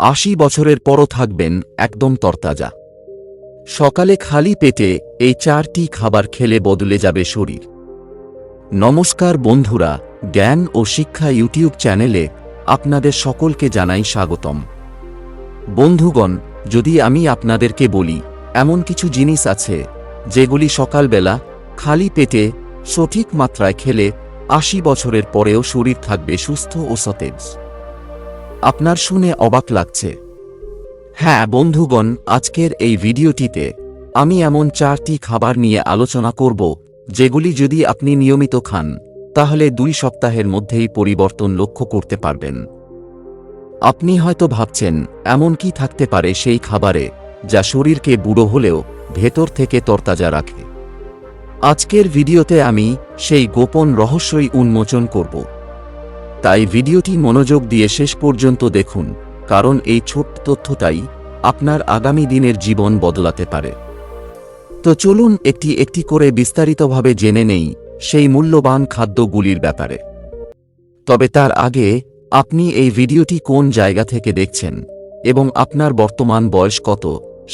আশি বছরের পরও থাকবেন একদম তরতাজা। সকালে খালি পেটে এই চারটি খাবার খেলে বদলে যাবে শরীর। নমস্কার বন্ধুরা, জ্ঞান ও শিক্ষা ইউটিউব চ্যানেলে আপনাদের সকলকে জানাই স্বাগতম। বন্ধুগণ, যদি আমি আপনাদেরকে বলি, এমন কিছু জিনিস আছে, যেগুলি সকালবেলা খালি পেটে সঠিক মাত্রায় খেলে আশি বছরের পরেও শরীর থাকবে সুস্থ ও সতেজ। আপনার শুনে অবাক লাগছে। হ্যাঁ বন্ধুগণ, আজকের এই ভিডিওটিতে আমি এমন চারটি খাবার নিয়ে আলোচনা করব, যেগুলি যদি আপনি নিয়মিত খান, তাহলে দুই সপ্তাহের মধ্যেই পরিবর্তন লক্ষ্য করতে পারবেন। আপনি হয়তো ভাবছেন, এমন কি থাকতে পারে সেই খাবারে, যা শরীরকে বুড়ো হলেও ভেতর থেকে তরতাজা রাখে। আজকের ভিডিওতে আমি সেই গোপন রহস্যই উন্মোচন করব। তাই ভিডিওটি মনোযোগ দিয়ে শেষ পর্যন্ত দেখুন, কারণ এই ছোট্ট তথ্যটাই আপনার আগামী দিনের জীবন বদলাতে পারে। তো চলুন একটি একটি করে বিস্তারিতভাবে জেনে নেই সেই মূল্যবান খাদ্যগুলির ব্যাপারে। তবে তার আগে, আপনি এই ভিডিওটি কোন জায়গা থেকে দেখছেন এবং আপনার বর্তমান বয়স কত,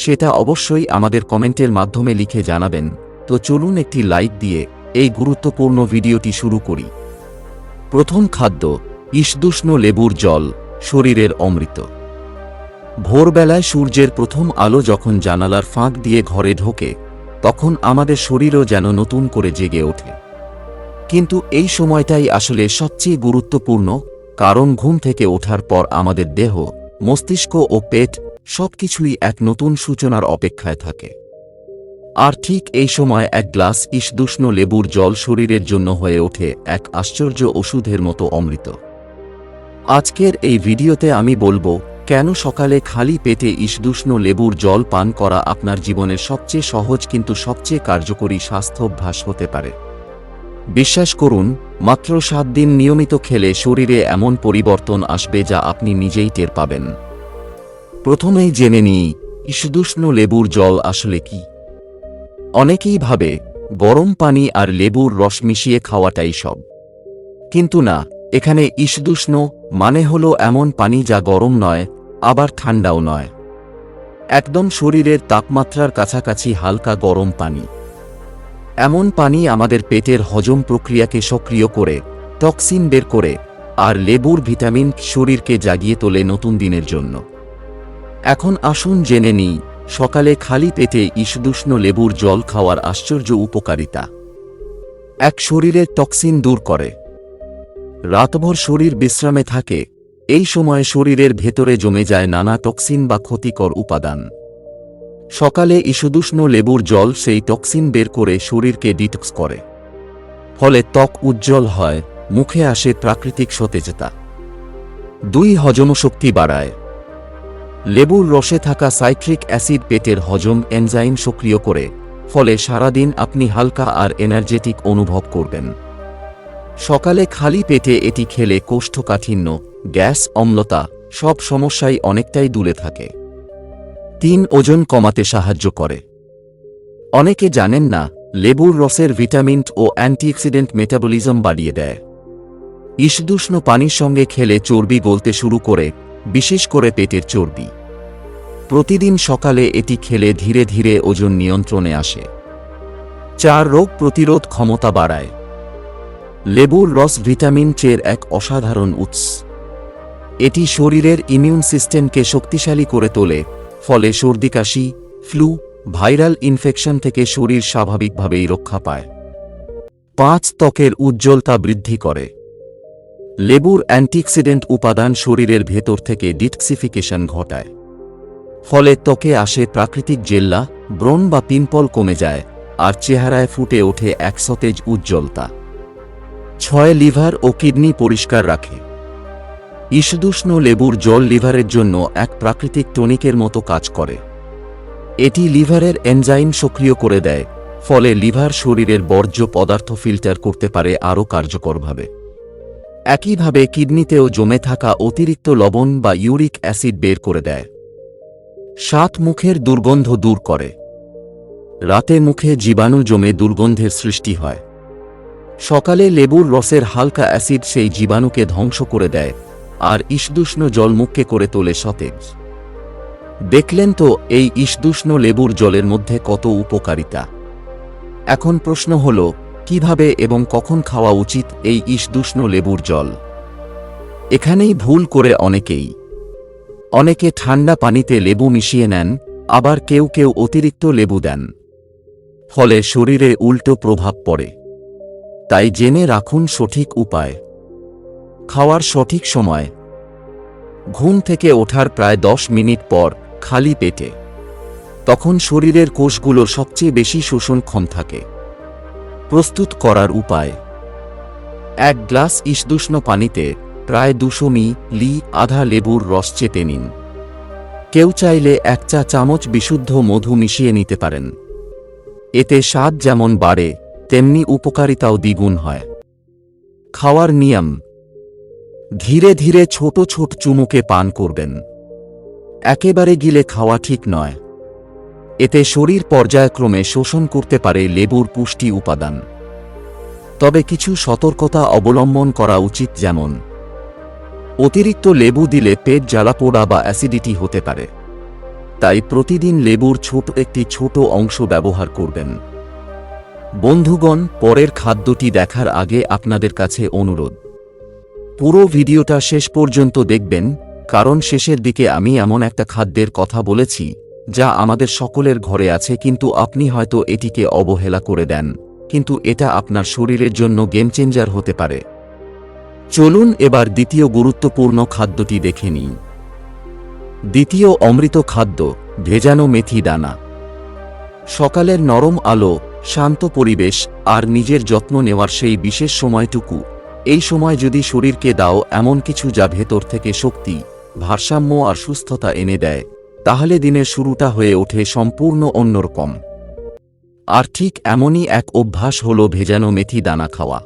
সেটা অবশ্যই আমাদের কমেন্টের মাধ্যমে লিখে জানাবেন। তো চলুন একটি লাইক দিয়ে এই গুরুত্বপূর্ণ ভিডিওটি শুরু করি। প্রথম খাদ্য ইসদুষ্ণ লেবুর জল, শরীরের অমৃত। ভোরবেলায় সূর্যের প্রথম আলো যখন জানালার ফাঁক দিয়ে ঘরে ঢোকে, তখন আমাদের শরীরও যেন নতুন করে জেগে ওঠে। কিন্তু এই সময়টাই আসলে সবচেয়ে গুরুত্বপূর্ণ, কারণ ঘুম থেকে ওঠার পর আমাদের দেহ, মস্তিষ্ক ও পেট সবকিছুই এক নতুন সূচনার অপেক্ষায় থাকে। আর ঠিক এই সময় এক গ্লাস ইসদুষ্ণ লেবুর জল শরীরের জন্য হয়ে ওঠে এক আশ্চর্য ওষুধের মতো অমৃত। আজকের এই ভিডিওতে আমি বলব, কেন সকালে খালি পেটে ইসদুষ্ণ লেবুর জল পান করা আপনার জীবনের সবচেয়ে সহজ কিন্তু সবচেয়ে কার্যকরী স্বাস্থ্যাভ্যাস হতে পারে। বিশ্বাস করুন, মাত্র সাত দিন নিয়মিত খেলে শরীরে এমন পরিবর্তন আসবে যা আপনি নিজেই টের পাবেন। প্রথমেই জেনে নিই ইসদুষ্ণ লেবুর জল আসলে কি। অনেকেই ভাবে, গরম পানি আর লেবুর রস মিশিয়ে খাওয়াটাই সব। কিন্তু না, এখানে ইসদুষ্ণ মানে হল এমন পানি যা গরম নয়, আবার ঠান্ডাও নয়। একদম শরীরের তাপমাত্রার কাছাকাছি হালকা গরম পানি। এমন পানি আমাদের পেটের হজম প্রক্রিয়াকে সক্রিয় করে, টক্সিন বের করে, আর লেবুর ভিটামিন শরীরকে জাগিয়ে তোলে নতুন দিনের জন্য। এখন আসুন জেনে নিই সকালে খালি পেটে ইসদুষ্ণ লেবুর জল খাওয়ার আশ্চর্য উপকারিতা। এক শরীরের টক্সিন দূর করে। রাতভর শরীর বিশ্রামে থাকে, এই সময়ে শরীরের ভেতরে জমে যায় নানা টক্সিন বা ক্ষতিকর উপাদান। সকালে ইসুদুষ্ণ লেবুর জল সেই টক্সিন বের করে শরীরকে ডিটক্স করে। ফলে ত্বক উজ্জ্বল হয়, মুখে আসে প্রাকৃতিক সতেজতা। দুই হজম শক্তি বাড়ায়। লেবুর রসে থাকা সাইট্রিক অ্যাসিড পেটের হজম এনজাইম সক্রিয় করে, ফলে সারাদিন আপনি হালকা আর এনার্জেটিক অনুভব করবেন। সকালে খালি পেটে এটি খেলে কোষ্ঠকাঠিন্য, গ্যাস, অম্লতা, সব সমস্যাই অনেকটাই দূরে থাকে। তিন, ওজন কমাতে সাহায্য করে। অনেকে জানেন না, লেবুর রসের ভিটামিন ও অ্যান্টিঅক্সিডেন্ট মেটাবলিজম বাড়িয়ে দেয়। ইসদুষ্ণ পানির সঙ্গে খেলে চর্বি গলতে শুরু করে, বিশেষ করে পেটের চর্বি। প্রতিদিন সকালে এটি খেলে ধীরে ধীরে ওজন নিয়ন্ত্রণে আসে। চার রোগ প্রতিরোধ ক্ষমতা বাড়ায়। লেবুর রস ভিটামিন চের এক অসাধারণ উৎস। এটি শরীরের ইমিউন সিস্টেমকে শক্তিশালী করে তোলে, ফলে সর্দি, কাশি, ফ্লু, ভাইরাল ইনফেকশন থেকে শরীর স্বাভাবিকভাবেই রক্ষা পায়। পাঁচ ত্বকের উজ্জ্বলতা বৃদ্ধি করে। লেবুর অ্যান্টিঅক্সিডেন্ট উপাদান শরীরের ভেতর থেকে ডিটক্সিফিকেশন ঘটায়। ফলে ত্বকে আসে প্রাকৃতিক জেল্লা, ব্রণ বা পিম্পল কমে যায়, আর চেহারায় ফুটে ওঠে এক সতেজ উজ্জ্বলতা। ছয় লিভার ও কিডনি পরিষ্কার রাখে। ইসদুষ্ণ লেবুর জল লিভারের জন্য এক প্রাকৃতিক টনিকের মতো কাজ করে। এটি লিভারের এনজাইম সক্রিয় করে দেয়, ফলে লিভার শরীরের বর্জ্য পদার্থ ফিল্টার করতে পারে আরও কার্যকরভাবে। একইভাবে কিডনিতেও জমে থাকা অতিরিক্ত লবণ বা ইউরিক অ্যাসিড বের করে দেয়। সাত মুখের দুর্গন্ধ দূর করে। রাতে মুখে জীবাণু জমে দুর্গন্ধের সৃষ্টি হয়। সকালে লেবুর রসের হালকা অ্যাসিড সেই জীবাণুকে ধ্বংস করে দেয়, আর ইসদুষ্ণ জল মুখকে করে তোলে সতেজ। দেখলেন তো এই ইসদুষ্ণ লেবুর জলের মধ্যে কত উপকারিতা। এখন প্রশ্ন হল, কীভাবে এবং কখন খাওয়া উচিত এই ইসদুষ্ণ লেবুর জল? এখানেই ভুল করে অনেকেই অনেকে ঠান্ডা পানিতে লেবু মিশিয়ে নেন, আবার কেউ কেউ অতিরিক্ত লেবু দেন। ফলে শরীরে উল্টো প্রভাব পড়ে। তাই জেনে রাখুন সঠিক উপায়। খাওয়ার সঠিক সময়। ঘুম থেকে ওঠার প্রায় দশ মিনিট পর খালি পেটে। তখন শরীরের কোষগুলো সবচেয়ে বেশি শোষণক্ষম থাকে। প্রস্তুত করার উপায়। এক গ্লাস ইসদুষ্ণ পানিতে প্রায় দুশো মি, লি, আধা লেবুর রস চেপে নিন। কেউ চাইলে এক চা চামচ বিশুদ্ধ মধু মিশিয়ে নিতে পারেন। এতে স্বাদ যেমন বাড়ে, তেমনি উপকারিতাও দ্বিগুণ হয়। খাওয়ার নিয়ম। ধীরে ধীরে ছোট ছোট চুমুকে পান করবেন। একেবারে গিলে খাওয়া ঠিক নয়। এতে শরীর পর্যায়ক্রমে শোষণ করতে পারে লেবুর পুষ্টি উপাদান। তবে কিছু সতর্কতা অবলম্বন করা উচিত যেমন অতিরিক্ত লেবু দিলে পেট জ্বালাপোড়া বা অ্যাসিডিটি হতে পারে। তাই প্রতিদিন লেবুর ছোট একটি ছোট অংশ ব্যবহার করবেন। বন্ধুগণ, পরের খাদ্যটি দেখার আগে আপনাদের কাছে অনুরোধ। পুরো ভিডিওটা শেষ পর্যন্ত দেখবেন, কারণ শেষের দিকে আমি এমন একটা খাদ্যের কথা বলেছি, যা আমাদের সকলের ঘরে আছে কিন্তু আপনি হয়তো এটিকে অবহেলা করে দেন, কিন্তু এটা আপনার শরীরের জন্য গেম চেঞ্জার হতে পারে। চলুন এবার দ্বিতীয় গুরুত্বপূর্ণ খাদ্যটি দেখে নিই। দ্বিতীয় অমৃত খাদ্য, ভেজানো মেথি দানা। সকালের নরম আলো, শান্ত পরিবেশ আর নিজের যত্ন নেওয়ার সেই বিশেষ সময়টুকু। এই সময় যদি শরীরকে দাও এমন কিছু যা ভেতর থেকে শক্তি, ভারসাম্য আর সুস্থতা এনে দেয়, তাহলে দিনের শুরুটা হয়ে ওঠে সম্পূর্ণ অন্যরকম। আর ঠিক এমনই এক অভ্যাস হল ভেজানো মেথি দানা খাওয়া।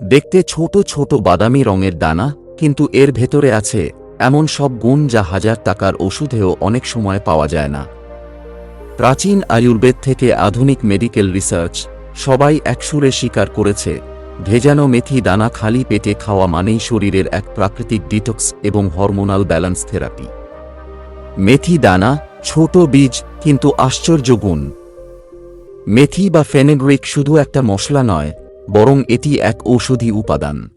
দেখতে ছোট ছোট বাদামি রঙের দানা, কিন্তু এর ভেতরে আছে এমন সব গুণ যা হাজার টাকার ওষুধেও অনেক সময় পাওয়া যায় না। প্রাচীন আয়ুর্বেদ থেকে আধুনিক মেডিকেল রিসার্চ, সবাই একসুরে স্বীকার করেছে, ভেজানো মেথি দানা খালি পেটে খাওয়া মানেই শরীরের এক প্রাকৃতিক ডিটক্স এবং হরমোনাল ব্যালেন্স থেরাপি। মেথি দানা, ছোট বীজ, কিন্তু আশ্চর্য গুণ। মেথি বা ফেনেগ্রিক শুধু একটা মশলা নয় বরং এটি এক ঔষধি উপাদান।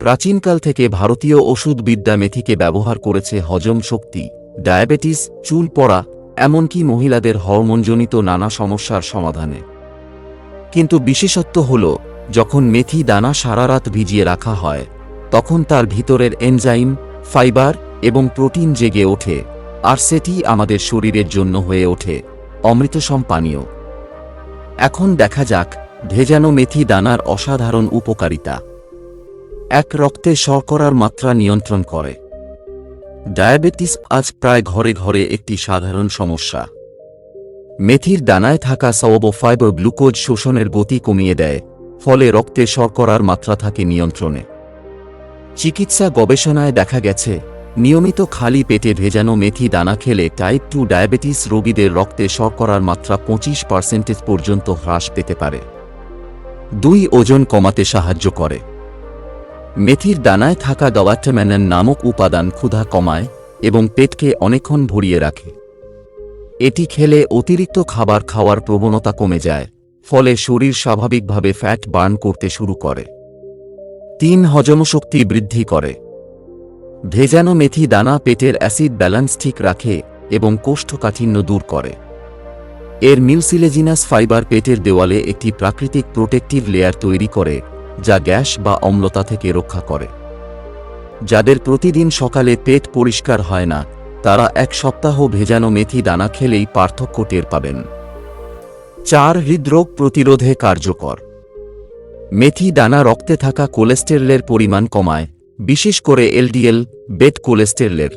প্রাচীনকাল থেকে ভারতীয় ওষুধবিদ্যা মেথিকে ব্যবহার করেছে হজম শক্তি, ডায়াবেটিস, চুল পড়া, এমনকি মহিলাদের হরমোনজনিত নানা সমস্যার সমাধানে। কিন্তু বিশেষত্ব হল, যখন মেথি দানা সারা রাত ভিজিয়ে রাখা হয়, তখন তার ভিতরের এনজাইম, ফাইবার এবং প্রোটিন জেগে ওঠে, আর সেটি আমাদের শরীরের জন্য হয়ে ওঠে, অমৃতসম পানীয়। এখন দেখা যাক ভেজানো মেথি দানার অসাধারণ উপকারিতা। এক রক্তে শর্করার মাত্রা নিয়ন্ত্রণ করে। ডায়াবেটিস আজ প্রায় ঘরে ঘরে একটি সাধারণ সমস্যা। মেথির দানায় থাকা ফাইবার গ্লুকোজ শোষণের গতি কমিয়ে দেয়, ফলে রক্তে শর্করার মাত্রা থাকে নিয়ন্ত্রণে। চিকিৎসা গবেষণায় দেখা গেছে, নিয়মিত খালি পেটে ভেজানো মেথি দানা খেলে টাইপ টু ডায়াবেটিস রোগীদের রক্তে শর্করার মাত্রা পঁচিশ পার্সেন্টেজ পর্যন্ত হ্রাস পেতে পারে। দুই ওজন কমাতে সাহায্য করে। মেথির দানায় থাকা দওয়াটাম্যানন নামক উপাদান ক্ষুধা কমায় এবং পেটকে অনেকক্ষণ ভরিয়ে রাখে। এটি খেলে অতিরিক্ত খাবার খাওয়ার প্রবণতা কমে যায়, ফলে শরীর স্বাভাবিকভাবে ফ্যাট বার্ন করতে শুরু করে। তিন হজমশক্তি বৃদ্ধি করে। ভেজানো মেথি দানা পেটের অ্যাসিড ব্যালেন্স ঠিক রাখে এবং কোষ্ঠকাঠিন্য দূর করে। এর মিউসিলেজিনাস ফাইবার পেটের দেওয়ালে একটি প্রাকৃতিক প্রোটেক্টিভ লেয়ার তৈরি করে, যা গ্যাস বা অম্লতা থেকে রক্ষা করে। যাদের প্রতিদিন সকালে পেট পরিষ্কার হয় না, তারা এক সপ্তাহ ভেজানো মেথি দানা খেলেই পার্থক্য টের পাবেন। চার, হৃদরোগ প্রতিরোধে কার্যকর। মেথি দানা রক্তে থাকা কোলেস্টেরলের পরিমাণ কমায়, বিশেষ করে এলডিএল, বেড কোলেস্টেরলের।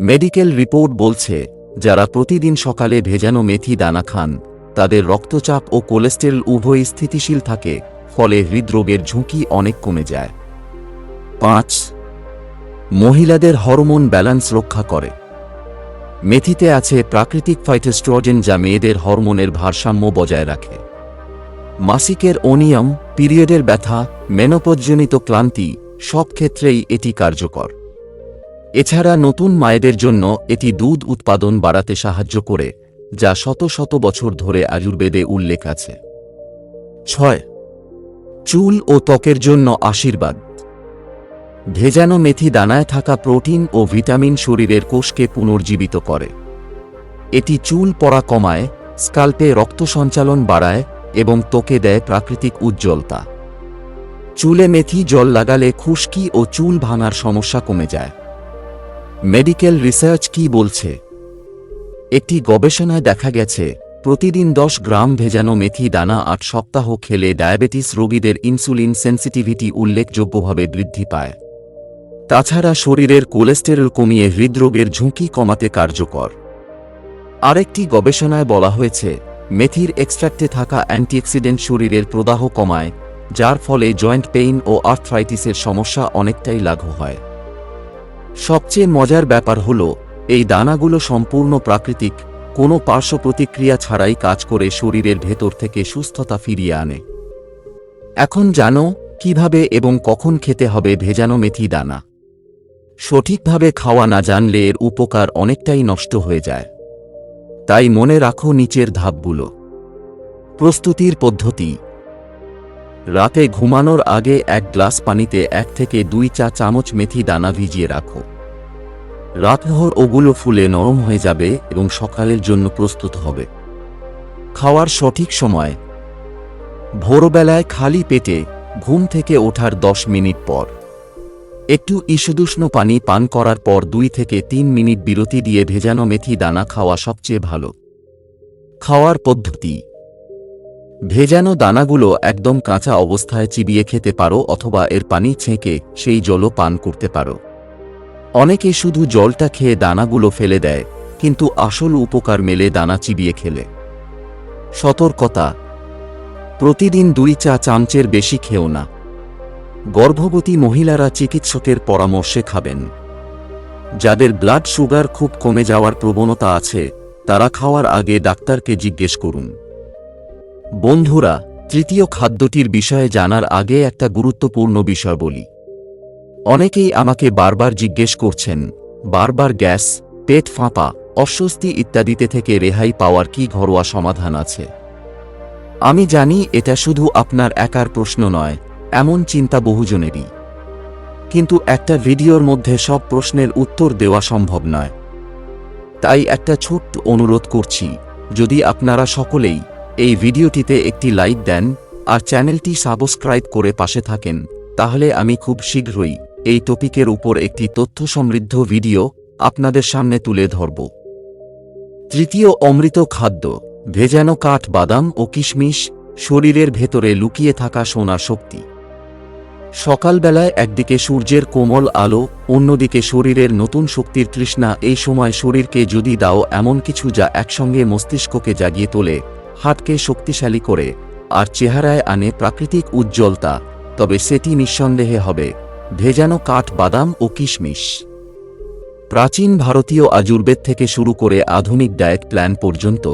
মেডিকেল রিপোর্ট বলছে যারা প্রতিদিন সকালে ভেজানো মেথি দানা খান, তাদের রক্তচাপ ও কোলেস্টেরল উভয় স্থিতিশীল থাকে, ফলে হৃদরোগের ঝুঁকি অনেক কমে যায়। পাঁচ, মহিলাদের হরমোন ব্যালেন্স রক্ষা করে। মেথিতে আছে প্রাকৃতিক ফাইটোস্ট্রোজেন যা মেয়েদের হরমোনের ভারসাম্য বজায় রাখে। মাসিকের অনিয়ম, পিরিয়ডের ব্যথা, মেনোপজজনিত ক্লান্তি, সব ক্ষেত্রেই এটি কার্যকর। এছাড়া নতুন মায়েদের জন্য এটি দুধ উৎপাদন বাড়াতে সাহায্য করে, যা শত শত বছর ধরে আয়ুর্বেদে উল্লেখ আছে। ছয়, চুল ও ত্বকের জন্য আশীর্বাদ। ভেজানো মেথি দানায় থাকা প্রোটিন ও ভিটামিন শরীরের কোষকে পুনর্জীবিত করে। এটি চুল পড়া কমায়, স্কাল্পে রক্ত সঞ্চালন বাড়ায় এবং ত্বকে দেয় প্রাকৃতিক উজ্জ্বলতা। চুলে মেথি জল লাগালে খুশকি ও চুল ভাঙার সমস্যা কমে যায়। মেডিকেল রিসার্চ কি বলছে? একটি গবেষণায় দেখা গেছে, প্রতিদিন দশ গ্রাম ভেজানো মেথি দানা আট সপ্তাহ খেলে ডায়াবেটিস রোগীদের ইনসুলিন সেন্সিটিভিটি উল্লেখযোগ্যভাবে বৃদ্ধি পায়। তাছাড়া শরীরের কোলেস্টেরল কমিয়ে হৃদরোগের ঝুঁকি কমাতে কার্যকর। আরেকটি গবেষণায় বলা হয়েছে, মেথির এক্সট্রাক্টে থাকা অ্যান্টিঅক্সিডেন্ট শরীরের প্রদাহ কমায়, যার ফলে জয়েন্ট পেইন ও আর্থ্রাইটিসের সমস্যা অনেকটাই লাঘু হয়। সবচেয়ে মজার ব্যাপার হল, এই দানাগুলো সম্পূর্ণ প্রাকৃতিক, কোনো পার্শ্ব প্রতিক্রিয়া ছাড়াই কাজ করে শরীরের ভেতর থেকে সুস্থতা ফিরিয়ে আনে। এখন জানো, কীভাবে এবং কখন খেতে হবে ভেজানো মেথি দানা। সঠিকভাবে খাওয়া না জানলে এর উপকার অনেকটাই নষ্ট হয়ে যায়। তাই মনে রাখো নিচের ধাপগুলো। প্রস্তুতির পদ্ধতি। রাতে ঘুমানোর আগে এক গ্লাস পানিতে এক থেকে দুই চা চামচ মেথি দানা ভিজিয়ে রাখো। রাতভর ওগুলো ফুলে নরম হয়ে যাবে এবং সকালের জন্য প্রস্তুত হবে। খাওয়ার সঠিক সময়। ভোরবেলায় খালি পেটে ঘুম থেকে ওঠার দশ মিনিট পর। একটু ঈষদুষ্ণ পানি পান করার পর দুই থেকে তিন মিনিট বিরতি দিয়ে ভেজানো মেথি দানা খাওয়া সবচেয়ে ভালো। খাওয়ার পদ্ধতি। ভেজানো দানাগুলো একদম কাঁচা অবস্থায় চিবিয়ে খেতে পারো অথবা এর পানি ছেঁকে সেই জলও পান করতে পারো। অনেকে শুধু জলটা খেয়ে দানাগুলো ফেলে দেয়, কিন্তু আসল উপকার মেলে দানা চিবিয়ে খেলে। সতর্কতা। প্রতিদিন দুই চা চামচের বেশি খেও না। গর্ভবতী মহিলারা চিকিৎসকের পরামর্শে খাবেন। যাদের ব্লাড সুগার খুব কমে যাওয়ার প্রবণতা আছে, তারা খাওয়ার আগে ডাক্তারকে জিজ্ঞেস করুন। বন্ধুরা, তৃতীয় খাদ্যটির বিষয়ে জানার আগে একটা গুরুত্বপূর্ণ বিষয় বলি। অনেকেই আমাকে বারবার জিজ্ঞেস করছেন, বারবার গ্যাস, পেট ফাঁপা, অস্বস্তি ইত্যাদিতে থেকে রেহাই পাওয়ার কি ঘরোয়া সমাধান আছে? আমি জানি এটা শুধু আপনার একার প্রশ্ন নয়, এমন চিন্তা বহুজনেরই। কিন্তু একটা ভিডিওর মধ্যে সব প্রশ্নের উত্তর দেওয়া সম্ভব নয়। তাই একটা ছোট্ট অনুরোধ করছি, যদি আপনারা সকলেই এই ভিডিওটিতে একটি লাইক দেন আর চ্যানেলটি সাবস্ক্রাইব করে পাশে থাকেন, তাহলে আমি খুব শীঘ্রই এই টপিকের উপর একটি তথ্য সমৃদ্ধ ভিডিও আপনাদের সামনে তুলে ধরব। তৃতীয়, অমৃত খাদ্য। ভেজানো কাঠ, বাদাম ও কিশমিশ শরীরের ভেতরে লুকিয়ে থাকা সোনা শক্তি। সকালবেলায় একদিকে সূর্যের কোমল আলো, অন্যদিকে শরীরের নতুন শক্তির তৃষ্ণা, এই সময় শরীরকে যদি দাও এমন কিছু যা একসঙ্গে মস্তিষ্ককে জাগিয়ে তোলে হাটকে শক্তিশালী করে আর চেহারায় আনে প্রাকৃতিক উজ্জ্বলতা, তবে সেটি নিঃসন্দেহে হবে ভেজানো কাঠ বাদাম ও কিশমিশ। প্রাচীন ভারতীয় আজুর্বেদ থেকে শুরু করে আধুনিক ডায়েট প্ল্যান পর্যন্ত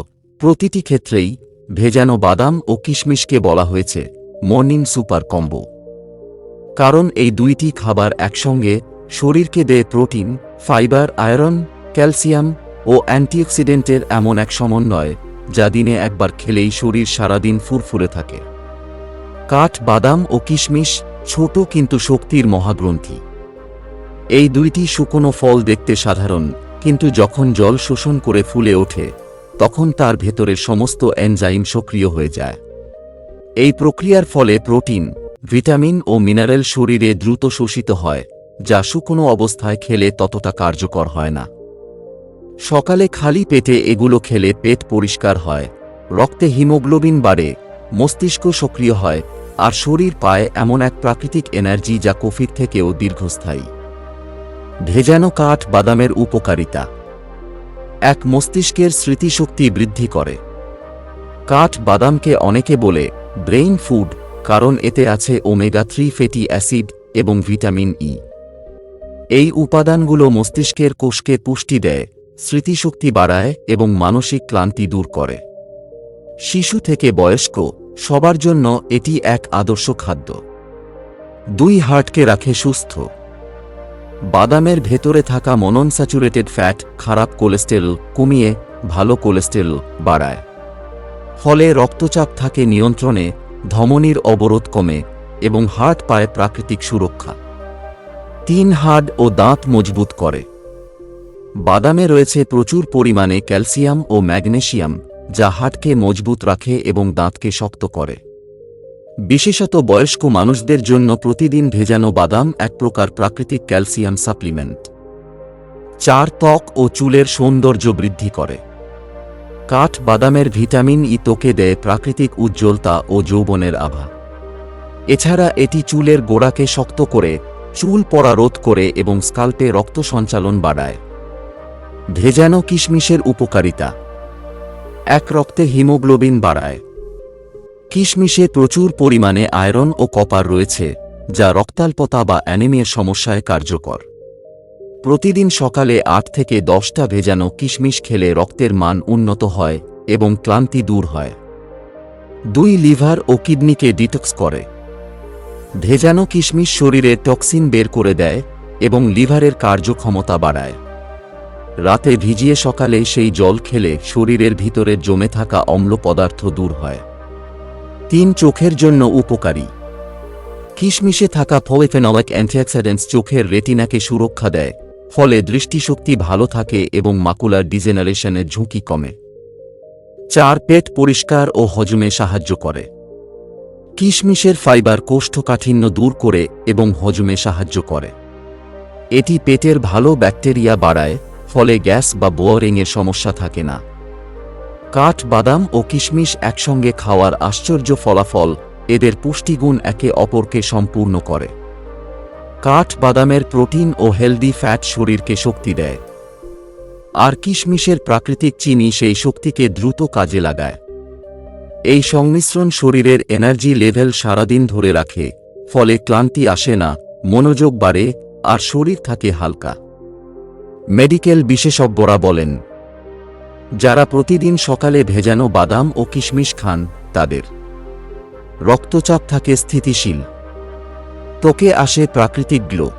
প্রতিটি ক্ষেত্রেই ভেজানো বাদাম ও কিশমিশকে বলা হয়েছে মর্নিং সুপার কম্বো। কারণ এই দুইটি খাবার একসঙ্গে শরীরকে দেয় প্রোটিন, ফাইবার, আয়রন, ক্যালসিয়াম ও অ্যান্টিঅক্সিডেন্টের এমন এক সমন্বয় যা দিনে একবার খেলেই শরীর সারাদিন ফুরফুরে থাকে। কাঠ, বাদাম ও কিশমিশ ছোট কিন্তু শক্তির মহাগ্রন্থি। এই দুইটি শুকনো ফল দেখতে সাধারণ, কিন্তু যখন জল শোষণ করে ফুলে ওঠে, তখন তার ভেতরের সমস্ত এনজাইম সক্রিয় হয়ে যায়। এই প্রক্রিয়ার ফলে প্রোটিন, ভিটামিন ও মিনারেল শরীরে দ্রুত শোষিত হয়, যা শুকনো অবস্থায় খেলে ততটা কার্যকর হয় না। সকালে খালি পেটে এগুলো খেলে পেট পরিষ্কার হয়, রক্তে হিমোগ্লোবিন বাড়ে, মস্তিষ্ক সক্রিয় হয়, আর শরীর পায় এমন এক প্রাকৃতিক এনার্জি যা কফির থেকেও দীর্ঘস্থায়ী। ভেজানো কাঠ বাদামের উপকারিতা। এক মস্তিষ্কের স্মৃতিশক্তি বৃদ্ধি করে। কাঠ বাদামকে অনেকে বলে ব্রেইন ফুড, কারণ এতে আছে ওমেগা থ্রি ফ্যাটি অ্যাসিড এবং ভিটামিন ই। এই উপাদানগুলো মস্তিষ্কের কোষকে পুষ্টি দেয় স্মৃতিশক্তি বাড়ায় এবং মানসিক ক্লান্তি দূর করে। শিশু থেকে বয়স্ক, সবার জন্য এটি এক আদর্শ খাদ্য। দুই হার্টকে রাখে সুস্থ। বাদামের ভেতরে থাকা মননস্যাচুরেটেড ফ্যাট খারাপ কোলেস্টেরল কমিয়ে ভালো কোলেস্টেরল বাড়ায়। ফলে রক্তচাপ থাকে নিয়ন্ত্রণে, ধমনীর অবরোধ কমে এবং হার্ট পায় প্রাকৃতিক সুরক্ষা। তিন হাড় ও দাঁত মজবুত করে। বাদামে রয়েছে প্রচুর পরিমাণে ক্যালসিয়াম ও ম্যাগনেশিয়াম, যা হাটকে মজবুত রাখে এবং দাঁতকে শক্ত করে। বিশেষত বয়স্ক মানুষদের জন্য প্রতিদিন ভেজানো বাদাম এক প্রকার প্রাকৃতিক ক্যালসিয়াম সাপ্লিমেন্ট। চার ত্বক ও চুলের সৌন্দর্য বৃদ্ধি করে। কাঠ বাদামের ভিটামিন ই তোকে দেয় প্রাকৃতিক উজ্জ্বলতা ও যৌবনের আভা। এছাড়া এটি চুলের গোড়াকে শক্ত করে, চুল পড়া রোধ করে এবং স্কাল্পে রক্ত সঞ্চালন বাড়ায়। ভেজানো কিশমিশের উপকারিতা। এক রক্তে হিমোগ্লোবিন বাড়ায়। কিশমিশে প্রচুর পরিমাণে আয়রন ও কপার রয়েছে, যা রক্তাল্পতা বা অ্যানিমিয়ার সমস্যায় কার্যকর। প্রতিদিন সকালে আট থেকে দশটা ভেজানো কিশমিশ খেলে রক্তের মান উন্নত হয় এবং ক্লান্তি দূর হয়। দুই লিভার ও কিডনিকে ডিটক্স করে। ভেজানো কিশমিশ শরীরে টক্সিন বের করে দেয় এবং লিভারের কার্যক্ষমতা বাড়ায়। রাতে ভিজিয়ে সকালে সেই জল খেলে শরীরের ভিতরে জমে থাকা অম্ল পদার্থ দূর হয়। তিন চোখের জন্য উপকারী। কিশমিশে থাকা ফোয়েফেনলিক অ্যান্টিঅক্সিডেন্টস চোখের রেটিনাকে সুরক্ষা দেয়, ফলে দৃষ্টিশক্তি ভালো থাকে এবং মাকুলার ডিজেনারেশনের ঝুঁকি কমে। চার, পেট পরিষ্কার ও হজমে সাহায্য করে। কিশমিশের ফাইবার কোষ্ঠকাঠিন্য দূর করে এবং হজমে সাহায্য করে। এটি পেটের ভালো ব্যাকটেরিয়া বাড়ায় ফলে গ্যাস বা বোয়ারিংয়ের সমস্যা থাকে না। কাঠ, বাদাম ও কিশমিশ একসঙ্গে খাওয়ার আশ্চর্য ফলাফল এদের পুষ্টিগুণ একে অপরকে সম্পূর্ণ করে। কাঠ, বাদামের প্রোটিন ও হেলদি ফ্যাট শরীরকে শক্তি দেয়। আর কিশমিশের প্রাকৃতিক চিনি সেই শক্তিকে দ্রুত কাজে লাগায়। এই সংমিশ্রণ শরীরের এনার্জি লেভেল সারাদিন ধরে রাখে, ফলে ক্লান্তি আসে না, মনোযোগ বাড়ে, আর শরীর থাকে হালকা। মেডিকেল বিশেষজ্ঞরা বলেন, যারা প্রতিদিন সকালে ভেজানো বাদাম ও কিশমিশ খান, তাদের রক্তচাপ থাকে স্থিতিশীল। তোকে আসে প্রাকৃতিক গ্লো।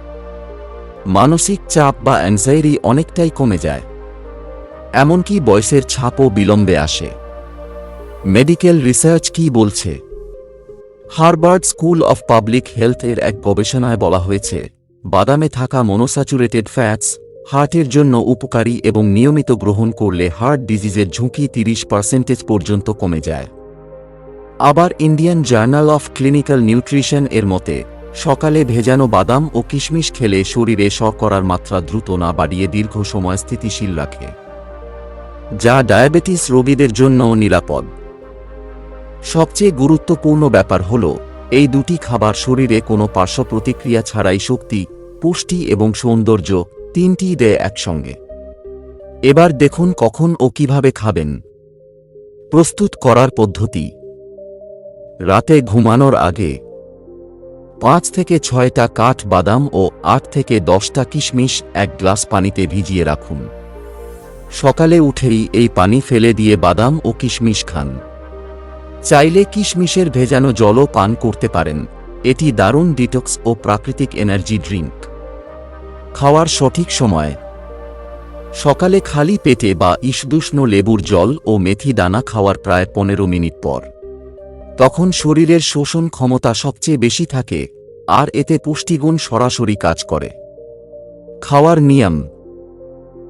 মানসিক চাপ বা অ্যাংজাইরি অনেকটাই কমে যায়। এমনকি বয়সের ছাপও বিলম্বে আসে। মেডিকেল রিসার্চ কি বলছে? Harvard school of public health এর এক গবেষণায় বলা হয়েছে, বাদামে থাকা মনোস্যাচুরেটেড ফ্যাটস হার্টের জন্য উপকারী এবং নিয়মিত গ্রহণ করলে হার্ট ডিজিজের ঝুঁকি তিরিশ পার্সেন্টেজ পর্যন্ত কমে যায়। আবার Indian journal of clinical nutrition এর মতে, সকালে ভেজানো বাদাম ও কিশমিশ খেলে শরীরে শর্করার মাত্রা দ্রুত না বাড়িয়ে দীর্ঘ সময় স্থিতিশীল রাখে। যা ডায়াবেটিস রোগীদের জন্যও নিরাপদ। সবচেয়ে গুরুত্বপূর্ণ ব্যাপার হল, এই দুটি খাবার শরীরে কোনো পার্শ্ব প্রতিক্রিয়া ছাড়াই শক্তি, পুষ্টি এবং সৌন্দর্য তিনটি দেয় একসঙ্গে। এবার দেখুন কখন ও কীভাবে খাবেন। প্রস্তুত করার পদ্ধতি। রাতে ঘুমানোর আগে পাঁচ থেকে ছয়টা কাঠ বাদাম ও আট থেকে দশটা কিশমিশ এক গ্লাস পানিতে ভিজিয়ে রাখুন। সকালে উঠেই এই পানি ফেলে দিয়ে বাদাম ও কিশমিশ খান। চাইলে কিশমিশের ভেজানো জলও পান করতে পারেন। এটি দারুণ ডিটক্স ও প্রাকৃতিক এনার্জি ড্রিঙ্ক। খাওয়ার সঠিক সময়। সকালে খালি পেটে বা ইসদুষ্ণ লেবুর জল ও মেথি দানা খাওয়ার প্রায় পনেরো মিনিট পর। তখন শরীরের শোষণ ক্ষমতা সবচেয়ে বেশি থাকে, আর এতে পুষ্টিগুণ সরাসরি কাজ করে। খাওয়ার নিয়ম।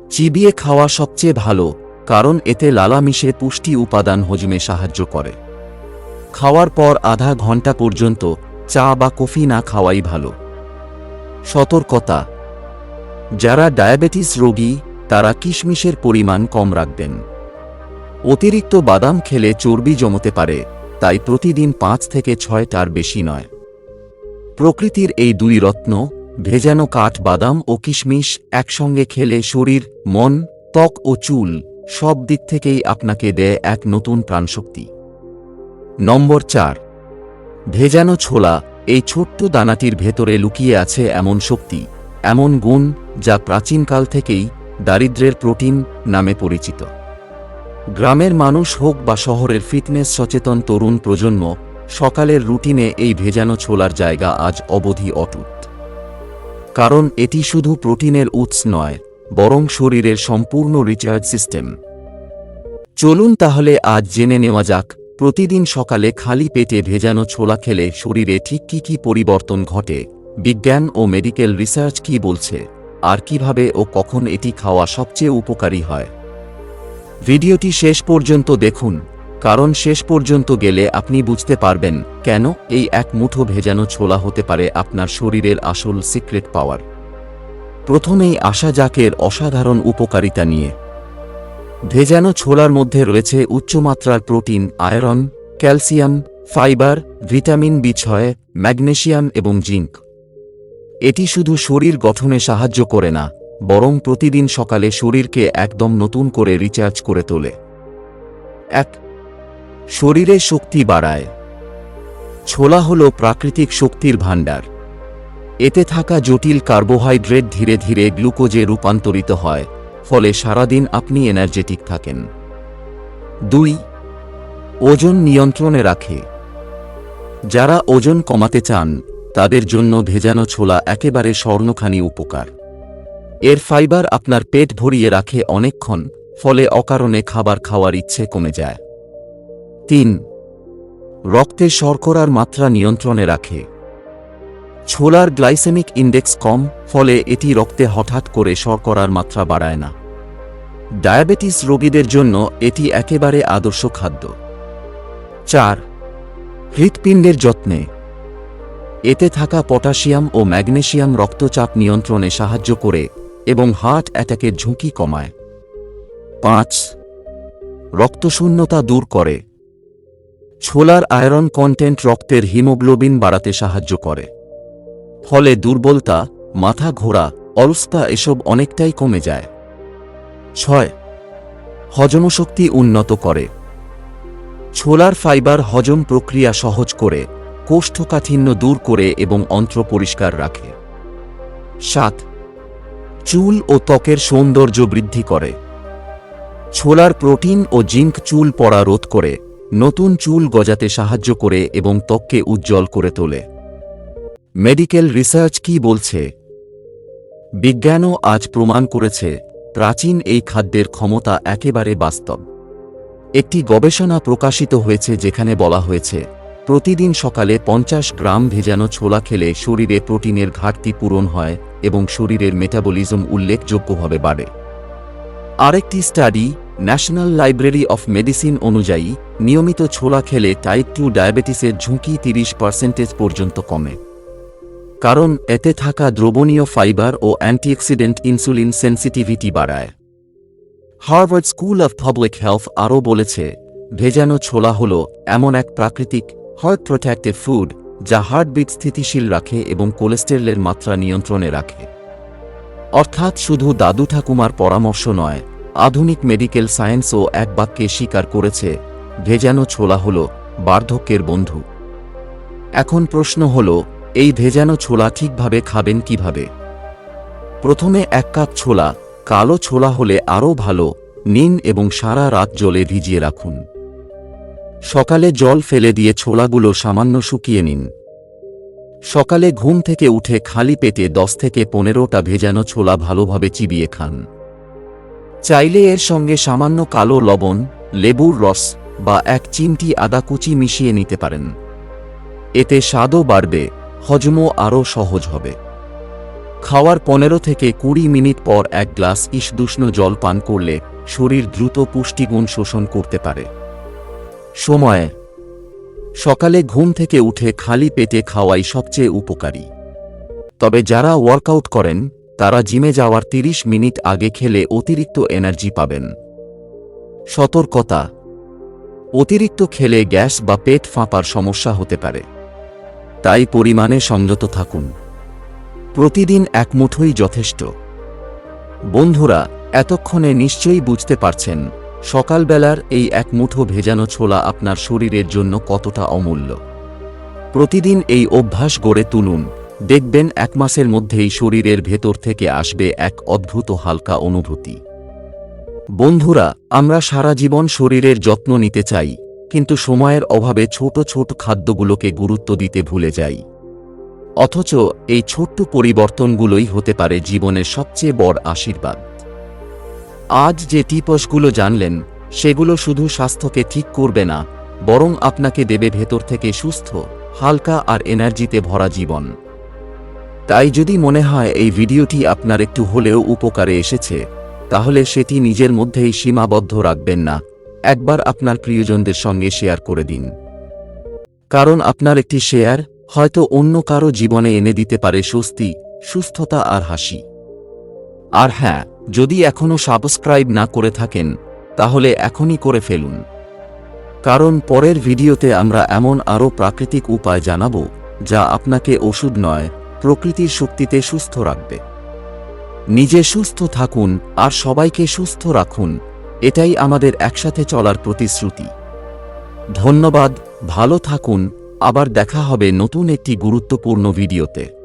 চিবিয়ে খাওয়া সবচেয়ে ভালো, কারণ এতে লালা মিশে পুষ্টি উপাদান হজমে সাহায্য করে। খাওয়ার পর আধা ঘণ্টা পর্যন্ত চা বা কফি না খাওয়াই ভালো। সতর্কতা। যারা ডায়াবেটিস রোগী, তারা কিশমিশের পরিমাণ কম রাখবেন। অতিরিক্ত বাদাম খেলে চর্বি জমতে পারে, তাই প্রতিদিন পাঁচ থেকে ছয়টার বেশি নয়। প্রকৃতির এই দুই রত্ন, ভেজানো কাঠ বাদাম ও কিশমিশ একসঙ্গে খেলে শরীর, মন, ত্বক ও চুল সব দিক থেকেই আপনাকে দেয় এক নতুন প্রাণশক্তি। নম্বর চার, ভেজানো ছোলা, এই ছোট্ট দানাটির ভেতরে লুকিয়ে আছে এমন শক্তি। এমন গুণ যা প্রাচীনকাল থেকেই দারিদ্র্যের প্রোটিন নামে পরিচিত। গ্রামের মানুষ হোক বা শহরের ফিটনেস সচেতন তরুণ প্রজন্ম, সকালের রুটিনে এই ভেজানো ছোলার জায়গা আজ অবধি অটুট। কারণ এটি শুধু প্রোটিনের উৎস নয়, বরং শরীরের সম্পূর্ণ রিচার্জ সিস্টেম। চলুন তাহলে আজ জেনে নেওয়া যাক, প্রতিদিন সকালে খালি পেটে ভেজানো ছোলা খেলে শরীরে ঠিক কী কী পরিবর্তন ঘটে বিজ্ঞান ও মেডিকেল রিসার্চ কি বলছে, আর কীভাবে ও কখন এটি খাওয়া সবচেয়ে উপকারী হয়। ভিডিওটি শেষ পর্যন্ত দেখুন, কারণ শেষ পর্যন্ত গেলে আপনি বুঝতে পারবেন কেন এই এক মুঠো ভেজানো ছোলা হতে পারে আপনার শরীরের আসল সিক্রেট পাওয়ার। প্রথমেই আসা যাকের অসাধারণ উপকারিতা নিয়ে। ভেজানো ছোলার মধ্যে রয়েছে উচ্চমাত্রার protein, iron, calcium, fibre, vitamin B ছয় ম্যাগনেসিয়াম এবং জিঙ্ক। এটি শুধু শরীর গঠনে সাহায্য করে না, বরং প্রতিদিন সকালে শরীরকে একদম নতুন করে রিচার্জ করে তোলে। এক, শরীরে শক্তি বাড়ায়। ছোলা হল প্রাকৃতিক শক্তির ভাণ্ডার। এতে থাকা জটিল কার্বোহাইড্রেট ধীরে ধীরে গ্লুকোজে রূপান্তরিত হয়, ফলে সারাদিন আপনি এনার্জেটিক থাকেন। দুই, ওজন নিয়ন্ত্রণে রাখে। যারা ওজন কমাতে চান তাদের জন্য ভেজানো ছোলা একেবারে স্বর্ণখানি উপকার। এর ফাইবার আপনার পেট ভরিয়ে রাখে অনেকক্ষণ, ফলে অকারণে খাবার খাওয়ার ইচ্ছে কমে যায়। তিন, রক্তে শর্করার মাত্রা নিয়ন্ত্রণে রাখে। ছোলার গ্লাইসেমিক ইন্ডেক্স কম, ফলে এটি রক্তে হঠাৎ করে শর্করার মাত্রা বাড়ায় না। ডায়াবেটিস রোগীদের জন্য এটি একেবারে আদর্শ খাদ্য। চার, হৃৎপিণ্ডের যত্নে এতে থাকা পটাশিয়াম ও ম্যাগনেশিয়াম রক্তচাপ নিয়ন্ত্রণে সাহায্য করে এবং হার্ট অ্যাটাকের ঝুঁকি কমায়। পাঁচ, রক্তশূন্যতা দূর করে। ছোলার আয়রন কন্টেন্ট রক্তের হিমোগ্লোবিন বাড়াতে সাহায্য করে। ফলে দুর্বলতা, মাথা ঘোরা অলস্তা এসব অনেকটাই কমে যায়। ছয় হজমশক্তি উন্নত করে। ছোলার ফাইবার হজম প্রক্রিয়া সহজ করে কোষ্ঠকাঠিন্য দূর করে এবং অন্ত্র পরিষ্কার রাখে। সাত, চুল ও ত্বকের সৌন্দর্য বৃদ্ধি করে। ছোলার প্রোটিন ও জিঙ্ক চুল পড়া রোধ করে, নতুন চুল গজাতে সাহায্য করে এবং ত্বককে উজ্জ্বল করে তোলে। মেডিকেল রিসার্চ কি বলছে? বিজ্ঞানও আজ প্রমাণ করেছে, প্রাচীন এই খাদ্যের ক্ষমতা একেবারে বাস্তব। একটি গবেষণা প্রকাশিত হয়েছে যেখানে বলা হয়েছে প্রতিদিন সকালে পঞ্চাশ গ্রাম ভেজানো ছোলা খেলে শরীরে প্রোটিনের ঘাটতি পূরণ হয় এবং শরীরের মেটাবলিজম উল্লেখযোগ্যভাবে বাড়ে। আরেকটি study, national library of medicine অনুযায়ী, নিয়মিত ছোলা খেলে টাইপ টু ডায়াবেটিসের ঝুঁকি তিরিশ পার্সেন্টেজ পর্যন্ত কমে। কারণ এতে থাকা দ্রবণীয় ফাইবার ও অ্যান্টিঅক্সিডেন্ট ইনসুলিন সেন্সিটিভিটি বাড়ায়। Harvard school of public health আরও বলেছে, ভেজানো ছোলা হল এমন এক প্রাকৃতিক হার্ট প্রোটেক্টিভ ফুড যা হার্টবিট স্থিতিশীল রাখে এবং কোলেস্টেরলের মাত্রা নিয়ন্ত্রণে রাখে। অর্থাৎ শুধু দাদু ঠাকুমার পরামর্শ নয়, আধুনিক মেডিকেল সায়েন্সও এক বাক্যে স্বীকার করেছে ভেজানো ছোলা হল বার্ধক্যের বন্ধু। এখন প্রশ্ন হল, এই ভেজানো ছোলা ঠিকভাবে খাবেন কীভাবে? প্রথমে এক কাপ ছোলা, কালো ছোলা হলে আরও ভালো, নিন এবং সারা রাত জলে ভিজিয়ে রাখুন। সকালে জল ফেলে দিয়ে ছোলাগুলো সামান্য শুকিয়ে নিন। সকালে ঘুম থেকে উঠে খালি পেটে দশ থেকে পনেরোটা ভেজানো ছোলা ভালোভাবে চিবিয়ে খান। চাইলে এর সঙ্গে সামান্য কালো লবণ, লেবুর রস বা এক চিমটি আদা কুচি মিশিয়ে নিতে পারেন। এতে স্বাদও বাড়বে, হজমও আরও সহজ হবে। খাওয়ার পনেরো থেকে কুড়ি মিনিট পর এক গ্লাস ইসদুষ্ণ জল পান করলে শরীর দ্রুত পুষ্টিগুণ শোষণ করতে পারে। সময়। সকালে ঘুম থেকে উঠে খালি পেটে খাওয়াই সবচেয়ে উপকারী। তবে যারা ওয়ার্কআউট করেন, তারা জিমে যাওয়ার ৩০ মিনিট আগে খেলে অতিরিক্ত এনার্জি পাবেন। সতর্কতা। অতিরিক্ত খেলে গ্যাস বা পেট ফাঁপার সমস্যা হতে পারে। তাই পরিমাণে সংযত থাকুন। প্রতিদিন এক মুঠোই যথেষ্ট। বন্ধুরা, এতক্ষণে নিশ্চয়ই বুঝতে পারছেন সকালবেলার এই এক মুঠো ভেজানো ছোলা আপনার শরীরের জন্য কতটা অমূল্য। প্রতিদিন এই অভ্যাস গড়ে তুলুন। দেখবেন এক মাসের মধ্যেই শরীরের ভেতর থেকে আসবে এক অদ্ভুত হালকা অনুভূতি। বন্ধুরা, আমরা সারা জীবন শরীরের যত্ন নিতে চাই, কিন্তু সময়ের অভাবে ছোট ছোট খাদ্যগুলোকে গুরুত্ব দিতে ভুলে যাই। অথচ এই ছোট্ট পরিবর্তনগুলোই হতে পারে জীবনের সবচেয়ে বড় আশীর্বাদ। আজ যে টিপসগুলো জানলেন, সেগুলো শুধু স্বাস্থ্যকে ঠিক করবে না, বরং আপনাকে দেবে ভেতর থেকে সুস্থ, হালকা আর এনার্জিতে ভরা জীবন। তাই যদি মনে হয় এই ভিডিওটি আপনার একটু হলেও উপকারে এসেছে, তাহলে সেটি নিজের মধ্যেই সীমাবদ্ধ রাখবেন না, একবার আপনার প্রিয়জনদের সঙ্গে শেয়ার করে দিন। কারণ আপনার একটি শেয়ার হয়তো অন্য কারও জীবনে এনে দিতে পারে স্বস্তি, সুস্থতা আর হাসি। আর হ্যাঁ যদি এখনও সাবস্ক্রাইব না করে থাকেন, তাহলে এখনই করে ফেলুন। কারণ পরের ভিডিওতে আমরা এমন আরও প্রাকৃতিক উপায় জানাব, যা আপনাকে ওষুধ নয়, প্রকৃতির শক্তিতে সুস্থ রাখবে। নিজে সুস্থ থাকুন আর সবাইকে সুস্থ রাখুন, এটাই আমাদের একসাথে চলার প্রতিশ্রুতি। ধন্যবাদ, ভালো থাকুন, আবার দেখা হবে নতুন একটি গুরুত্বপূর্ণ ভিডিওতে।